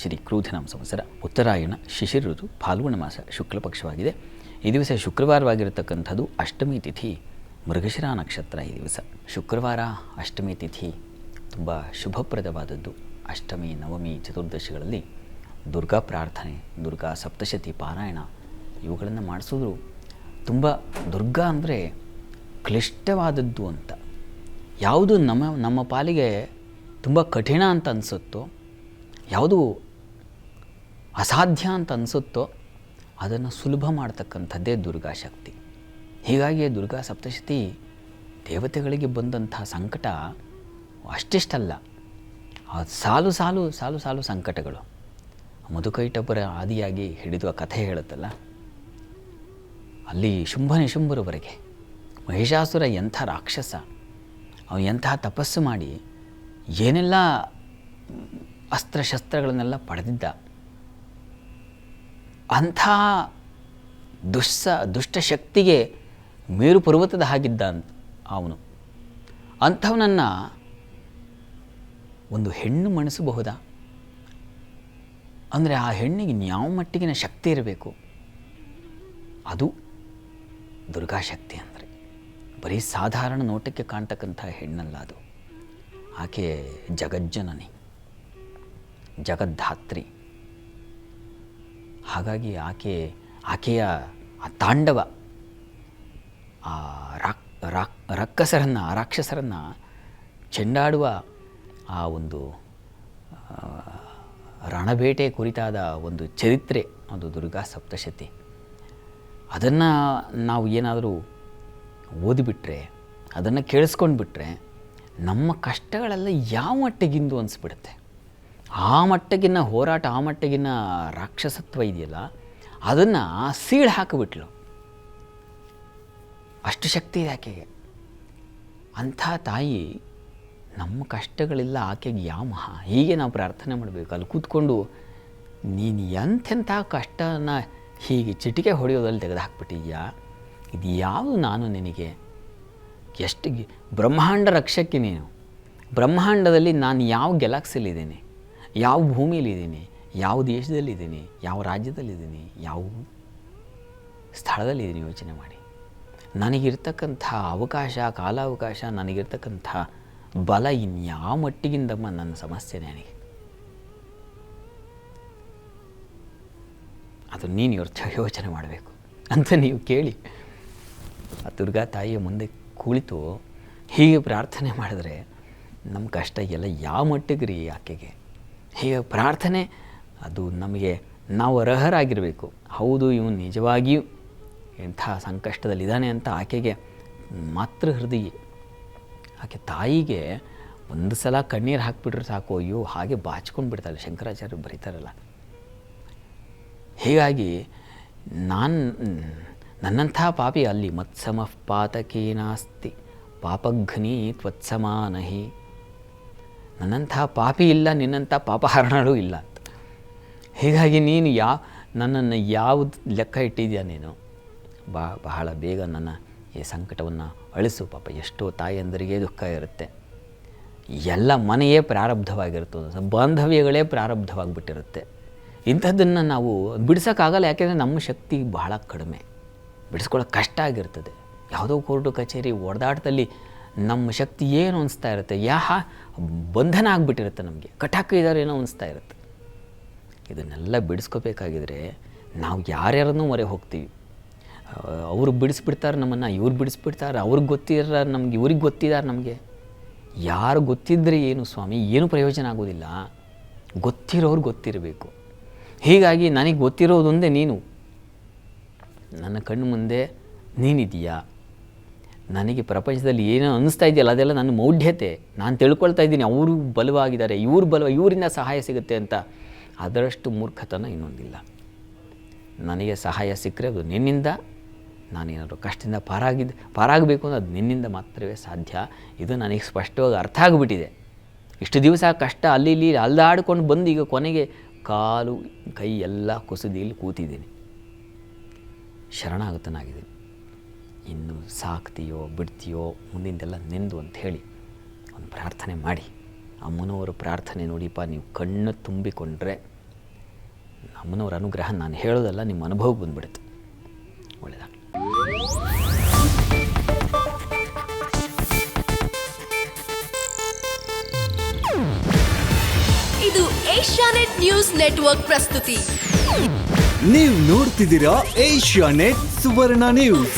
ಶ್ರೀ ಕ್ರೂಧನಾಮ ಸಂವತ್ಸರ ಉತ್ತರಾಯಣ ಶಿಶಿರ ಋತು ಫಾಲ್ಗುಣ ಮಾಸ ಶುಕ್ಲ ಪಕ್ಷವಾಗಿದೆ. ಈ ದಿವಸ ಶುಕ್ರವಾರವಾಗಿರತಕ್ಕಂಥದ್ದು ಅಷ್ಟಮಿ ತಿಥಿ, ಮೃಗಶಿರ ನಕ್ಷತ್ರ ಈ ದಿವಸ. ಶುಕ್ರವಾರ ಅಷ್ಟಮಿ ತಿಥಿ ತುಂಬ ಶುಭಪ್ರದವಾದದ್ದು. ಅಷ್ಟಮಿ, ನವಮಿ ಚತುರ್ದಶಿಗಳಲ್ಲಿ ದುರ್ಗಾ ಪ್ರಾರ್ಥನೆ, ದುರ್ಗಾ ಸಪ್ತಶತಿ ಪಾರಾಯಣ ಇವುಗಳನ್ನು ಮಾಡಿಸೋದು ತುಂಬ ದುರ್ಗಾ ಅಂದರೆ ಕ್ಲಿಷ್ಟವಾದದ್ದು ಅಂತ. ಯಾವುದು ನಮ್ಮ ನಮ್ಮ ಪಾಲಿಗೆ ತುಂಬ ಕಠಿಣ ಅಂತ ಅನಿಸುತ್ತೋ, ಯಾವುದು ಅಸಾಧ್ಯ ಅಂತ ಅನಿಸುತ್ತೋ ಅದನ್ನು ಸುಲಭ ಮಾಡ್ತಕ್ಕಂಥದ್ದೇ ದುರ್ಗಾ ಶಕ್ತಿ ಹೀಗಾಗಿ ದುರ್ಗಾ ಸಪ್ತಶತಿ ದೇವತೆಗಳಿಗೆ ಬಂದಂಥ ಸಂಕಟ ಅಷ್ಟಿಷ್ಟಲ್ಲ. ಆ ಸಾಲು ಸಾಲು ಸಾಲು ಸಾಲು ಸಂಕಟಗಳು. ಮಧುಕೈಟಪುರ ಆದಿಯಾಗಿ ಹಿಡಿದುವ ಕಥೆ ಹೇಳುತ್ತಲ್ಲ, ಅಲ್ಲಿ ಶುಂಭ ನಿಶುಂಭರವರೆಗೆ ಮಹಿಷಾಸುರ ಎಂಥ ರಾಕ್ಷಸ ಅವನು ಎಂಥ ತಪಸ್ಸು ಮಾಡಿ ಏನೆಲ್ಲ ಅಸ್ತ್ರಶಸ್ತ್ರಗಳನ್ನೆಲ್ಲ ಪಡೆದಿದ್ದ ಅಂಥ ದುಸ್ಸ ದುಷ್ಟಶಕ್ತಿಗೆ ಮೇರು ಪರ್ವತದ ಹಾಗಿದ್ದ ಅಂತ ಅವನು. ಅಂಥವನನ್ನು ಒಂದು ಹೆಣ್ಣು ಮಣಿಸಬಹುದಾ? ಅಂದರೆ ಆ ಹೆಣ್ಣಿಗೆ ಯಾವ ಮಟ್ಟಿಗಿನ ಶಕ್ತಿ ಇರಬೇಕು. ಅದು ದುರ್ಗಾಶಕ್ತಿ ಅಂದರೆ. ಬರೀ ಸಾಧಾರಣ ನೋಟಕ್ಕೆ ಕಾಣ್ತಕ್ಕಂಥ ಹೆಣ್ಣಲ್ಲ ಅದು. ಆಕೆ ಜಗಜ್ಜನನಿ, ಜಗದ್ಧಾತ್ರಿ. ಹಾಗಾಗಿ ಆಕೆ, ಆಕೆಯ ಆ ತಾಂಡವ, ಆ ರಾಕ್ ರಾಕ್ ರಕ್ಕಸರನ್ನು ಆ ರಾಕ್ಷಸರನ್ನು ಚೆಂಡಾಡುವ ಆ ಒಂದು ರಣಬೇಟೆ ಕುರಿತಾದ ಒಂದು ಚರಿತ್ರೆ, ಅದು ದುರ್ಗಾ ಸಪ್ತಶತಿ. ಅದನ್ನು ನಾವು ಏನಾದರೂ ಓದಿಬಿಟ್ರೆ, ಅದನ್ನು ಕೇಳಿಸ್ಕೊಂಡ್ಬಿಟ್ರೆ, ನಮ್ಮ ಕಷ್ಟಗಳೆಲ್ಲ ಯಾವ ಮಟ್ಟಿಗಿಂದು ಅನಿಸ್ಬಿಡುತ್ತೆ? ಆ ಮಟ್ಟಿಗಿನ ಹೋರಾಟ, ಆ ಮಟ್ಟಿಗಿನ ರಾಕ್ಷಸತ್ವ ಇದೆಯಲ್ಲ, ಅದನ್ನು ಸೀಳು ಹಾಕಿಬಿಟ್ಲು. ಅಷ್ಟು ಶಕ್ತಿ ಇದೆ ಆಕೆಗೆ. ಅಂಥ ತಾಯಿ ನಮ್ಮ ಕಷ್ಟಗಳಿಲ್ಲ ಆಕೆಗೆ ಯಾವ ಹೀಗೆ ನಾವು ಪ್ರಾರ್ಥನೆ ಮಾಡಬೇಕು. ಅಲ್ಲಿ ಕೂತ್ಕೊಂಡು ನೀನು ಎಂಥೆಂಥ ಕಷ್ಟನ ಹೀಗೆ ಚಿಟಿಕೆ ಹೊಡೆಯೋದಲ್ಲಿ ತೆಗೆದು ಹಾಕ್ಬಿಟ್ಟಿದ್ಯಾ ಇದು ಯಾವುದು ನಾನು ನಿನಗೆ? ಎಷ್ಟು ಬ್ರಹ್ಮಾಂಡ ರಕ್ಷಕ್ಕೆ ನೀನು. ಬ್ರಹ್ಮಾಂಡದಲ್ಲಿ ನಾನು ಯಾವ ಗೆಲಾಕ್ಸಲ್ಲಿದ್ದೀನಿ ಯಾವ ಭೂಮಿಯಲ್ಲಿದ್ದೀನಿ, ಯಾವ ದೇಶದಲ್ಲಿದ್ದೀನಿ, ಯಾವ ರಾಜ್ಯದಲ್ಲಿದ್ದೀನಿ, ಯಾವ ಸ್ಥಳದಲ್ಲಿದ್ದೀನಿ ಯೋಚನೆ ಮಾಡಿ. ನನಗಿರ್ತಕ್ಕಂಥ ಅವಕಾಶ, ಕಾಲಾವಕಾಶ, ನನಗಿರ್ತಕ್ಕಂಥ ಬಲ ಇನ್ಯಾವ ಮಟ್ಟಿಗಿಂದಮ್ಮ ನನ್ನ ಸಮಸ್ಯೆ ನನಗೆ? ಅದು ನೀನು ಯೋಚ ಯೋಚನೆ ಮಾಡಬೇಕು ಅಂತ ನೀವು ಕೇಳಿ. ಆ ದುರ್ಗಾ ತಾಯಿಯ ಮುಂದೆ ಕುಳಿತು, ಹೀಗೆ ಪ್ರಾರ್ಥನೆ ಮಾಡಿದ್ರೆ, ನಮ್ಮ ಕಷ್ಟ ಎಲ್ಲ ಯಾವ ಮಟ್ಟಿಗೆ ರೀ ಆಕೆಗೆ? ಹೀಗೆ ಪ್ರಾರ್ಥನೆ, ಅದು ನಮಗೆ ನಾವು ಅರ್ಹರಾಗಿರಬೇಕು. ಹೌದು, ಇವನು ನಿಜವಾಗಿಯೂ ಎಂಥ ಸಂಕಷ್ಟದಲ್ಲಿದ್ದಾನೆ ಅಂತ ಆಕೆಗೆ ಮಾತೃ ಹೃದಯ. ಆಕೆ ತಾಯಿಗೆ ಒಂದು ಸಲ ಕಣ್ಣೀರು ಹಾಕಿಬಿಟ್ರೆ ಸಾಕು, ಅಯ್ಯೋ, ಹಾಗೆ ಬಾಚ್ಕೊಂಡು ಬಿಡ್ತಾರೆ ಶಂಕರಾಚಾರ್ಯರು ಬರೀತಾರಲ್ಲ. ಹೀಗಾಗಿ ನಾನು, ನನ್ನಂಥ ಪಾಪಿ ಅಲ್ಲಿ ಮತ್ಸಮಃ ಪಾತಕೇನಾಸ್ತಿ. ಪಾಪಘ್ನಿ ತ್ವತ್ಸಮಾನಹಿ. ನನ್ನಂಥ ಪಾಪಿ ಇಲ್ಲ, ನಿನ್ನಂಥ ಪಾಪಹರಣಳು ಇಲ್ಲ ಅಂತ. ಹೀಗಾಗಿ ನೀನು ಯಾ, ನನ್ನನ್ನು ಯಾವುದು ಲೆಕ್ಕ ಇಟ್ಟಿದ್ಯಾ ನೀನು? ಬಾ, ಬಹಳ ಬೇಗ ನನ್ನ ಈ ಸಂಕಟವನ್ನು ಅಳಿಸು ಪಾಪ. ಎಷ್ಟೋ ತಾಯಿಯಂದರಿಗೆ ದುಃಖ ಇರುತ್ತೆ. ಎಲ್ಲ ಮನೆಯೇ ಪ್ರಾರಬ್ಧವಾಗಿರ್ತದೆ ಬಾಂಧವ್ಯಗಳೇ ಪ್ರಾರಬ್ಧವಾಗಿಬಿಟ್ಟಿರುತ್ತೆ. ಇಂಥದ್ದನ್ನು ನಾವು ಬಿಡಿಸೋಕ್ಕಾಗಲ್ಲ, ಯಾಕೆಂದರೆ ನಮ್ಮ ಶಕ್ತಿ ಬಹಳ ಕಡಿಮೆ. ಬಿಡಿಸ್ಕೊಳ್ಳೋಕೆ ಕಷ್ಟ ಆಗಿರ್ತದೆ. ಯಾವುದೋ ಕೋರ್ಟು ಕಚೇರಿ ಒಡೆದಾಟದಲ್ಲಿ ನಮ್ಮ ಶಕ್ತಿ ಏನು ಅನಿಸ್ತಾ ಇರುತ್ತೆ? ಯಾಹ? ಬಂಧನ ಆಗಿಬಿಟ್ಟಿರುತ್ತೆ ನಮಗೆ. ಕಟಾಕ ಇದ್ದಾರೆ ಏನೋ ಅನಿಸ್ತಾ ಇರುತ್ತೆ. ಇದನ್ನೆಲ್ಲ ಬಿಡಿಸ್ಕೋಬೇಕಾಗಿದ್ರೆ ನಾವು ಯಾರ್ಯಾರನ್ನೂ ಮೊರೆ ಹೋಗ್ತೀವಿ. ಅವರು ಬಿಡಿಸ್ಬಿಡ್ತಾರೆ ನಮ್ಮನ್ನು, ಇವ್ರು ಬಿಡಿಸ್ಬಿಡ್ತಾರೆ, ಅವ್ರಿಗೆ ಗೊತ್ತಿರ ನಮ್ಗೆ, ಇವ್ರಿಗೆ ಗೊತ್ತಿದ್ದಾರೆ ನಮಗೆ. ಯಾರು ಗೊತ್ತಿದ್ದರೆ ಏನು ಸ್ವಾಮಿ? ಏನು ಪ್ರಯೋಜನ ಆಗೋದಿಲ್ಲ. ಗೊತ್ತಿರೋರು ಗೊತ್ತಿರಬೇಕು. ಹೀಗಾಗಿ ನನಗೆ ಗೊತ್ತಿರೋದೊಂದೇ ನೀನು. ನನ್ನ ಕಣ್ಣು ಮುಂದೆ ನೀನಿದೆಯಾ? ನನಗೆ ಪ್ರಪಂಚದಲ್ಲಿ ಏನೋ ಅನ್ನಿಸ್ತಾ ಇದೆಯಲ್ಲ, ಅದೆಲ್ಲ ನನ್ನ ಮೌಢ್ಯತೆ. ನಾನು ತಿಳ್ಕೊಳ್ತಾ ಇದ್ದೀನಿ, ಅವರು ಬಲವಾಗಿದ್ದಾರೆ, ಇವ್ರ ಬಲ, ಇವರಿಂದ ಸಹಾಯ ಸಿಗುತ್ತೆ ಅಂತ. ಅದರಷ್ಟು ಮೂರ್ಖತನ ಇನ್ನೊಂದಿಲ್ಲ. ನನಗೆ ಸಹಾಯ ಸಿಕ್ಕರೆ ಅದು ನಿನ್ನಿಂದ, ನಾನೇನಾದರೂ ಕಷ್ಟದಿಂದ ಪಾರಾಗಿದ್ದು ಪಾರಾಗಬೇಕು ಅಂದರೆ ಅದು ನಿನ್ನಿಂದ ಮಾತ್ರವೇ ಸಾಧ್ಯ. ಇದು ನನಗೆ ಸ್ಪಷ್ಟವಾಗಿ ಅರ್ಥ ಆಗಿಬಿಟ್ಟಿದೆ. ಇಷ್ಟು ದಿವಸ ಕಷ್ಟ ಅಲ್ಲಿ ಇಲ್ಲಿ ಅಲ್ದಾಡ್ಕೊಂಡು ಬಂದು ಈಗ ಕೊನೆಗೆ ಕಾಲು, ಕೈ ಎಲ್ಲ ಕುಸಿದು ಇಲ್ಲಿ ಕೂತಿದ್ದೀನಿ. ಶರಣಾಗತನಾಗಿದ್ದೀನಿ. ಇನ್ನು ಸಾಕ್ತೀಯೋ ಬಿಡ್ತೀಯೋ ಮುಂದಿಂದೆಲ್ಲ ನೆಂದು ಅಂತ ಹೇಳಿ ಒಂದು ಪ್ರಾರ್ಥನೆ ಮಾಡಿ. ಅಮ್ಮನವರು ಪ್ರಾರ್ಥನೆ ನೋಡಿಪ್ಪ ನೀವು ಕಣ್ಣು ತುಂಬಿಕೊಂಡ್ರೆ ಅಮ್ಮನವರ ಅನುಗ್ರಹ ನಾನು ಹೇಳೋದಲ್ಲ ನಿಮ್ಮ ಅನುಭವ ಬಂದ್ಬಿಡುತ್ತೆ. ಒಳ್ಳೆಯದಾಗಲಿ ಇದು ಏಷ್ಯಾನೆಟ್ ನ್ಯೂಸ್ ನೆಟ್ವರ್ಕ್ ಪ್ರಸ್ತುತಿ. ನೀವು ನೋಡ್ತಿದ್ದೀರಾ ಏಷ್ಯಾ ನೆಟ್ ಸುವರ್ಣ ನ್ಯೂಸ್.